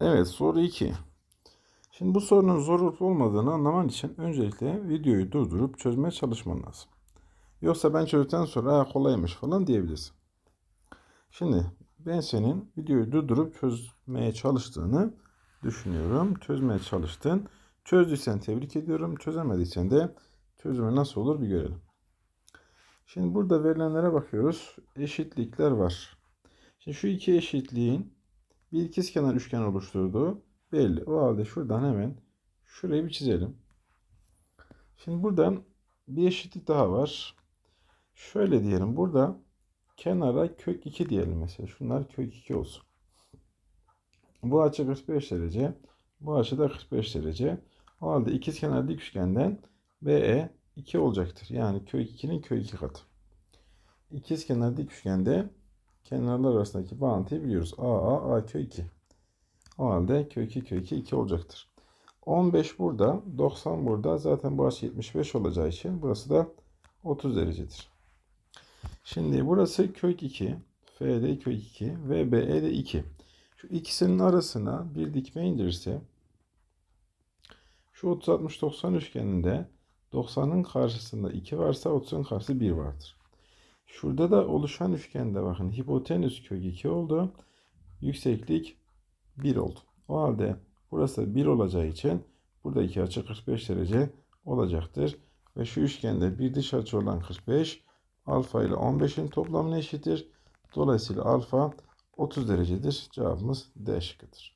Evet soru 2. Şimdi bu sorunun zor olup olmadığını anlaman için öncelikle videoyu durdurup çözmeye çalışman lazım. Yoksa ben çözdükten sonra "Aa, kolaymış falan diyebilirsin. Şimdi ben senin videoyu durdurup çözmeye çalıştığını düşünüyorum. Çözmeye çalıştın. Çözdüysen tebrik ediyorum. Çözemediysen de çözümü nasıl olur bir görelim. Şimdi burada verilenlere bakıyoruz. Eşitlikler var. Şimdi şu iki eşitliğin bir ikizkenar üçgen oluşturduğu belli. O halde şuradan hemen şurayı bir çizelim. Şimdi buradan bir eşitlik daha var. Şöyle diyelim. Burada kenara kök 2 diyelim mesela. Şunlar kök 2 olsun. Bu açı 45 derece. Bu açı da 45 derece. O halde ikizkenar dik üçgenden BE 2 olacaktır. Yani kök 2'nin kök 2 katı. İkizkenar dik üçgende kenarlar arasındaki bağıntıyı biliyoruz. AA, A kök 2. O halde kök 2 kök 2 2 olacaktır. 15 burada, 90 burada. Zaten bu açı 75 olacağı için burası da 30 derecedir. Şimdi burası kök 2. FD kök 2 ve BE de 2. Şu ikisinin arasına bir dikme indirirse şu 30 60 90 üçgeninde 90'ın karşısında 2 varsa 30'un karşısı 1 vardır. Şurada da oluşan üçgende bakın hipotenüs kök 2 oldu. Yükseklik 1 oldu. O halde burası 1 olacağı için buradaki açı 45 derece olacaktır. Ve şu üçgende bir dış açı olan 45 alfa ile 15'in toplamına eşittir. Dolayısıyla alfa 30 derecedir. Cevabımız D şıkkıdır.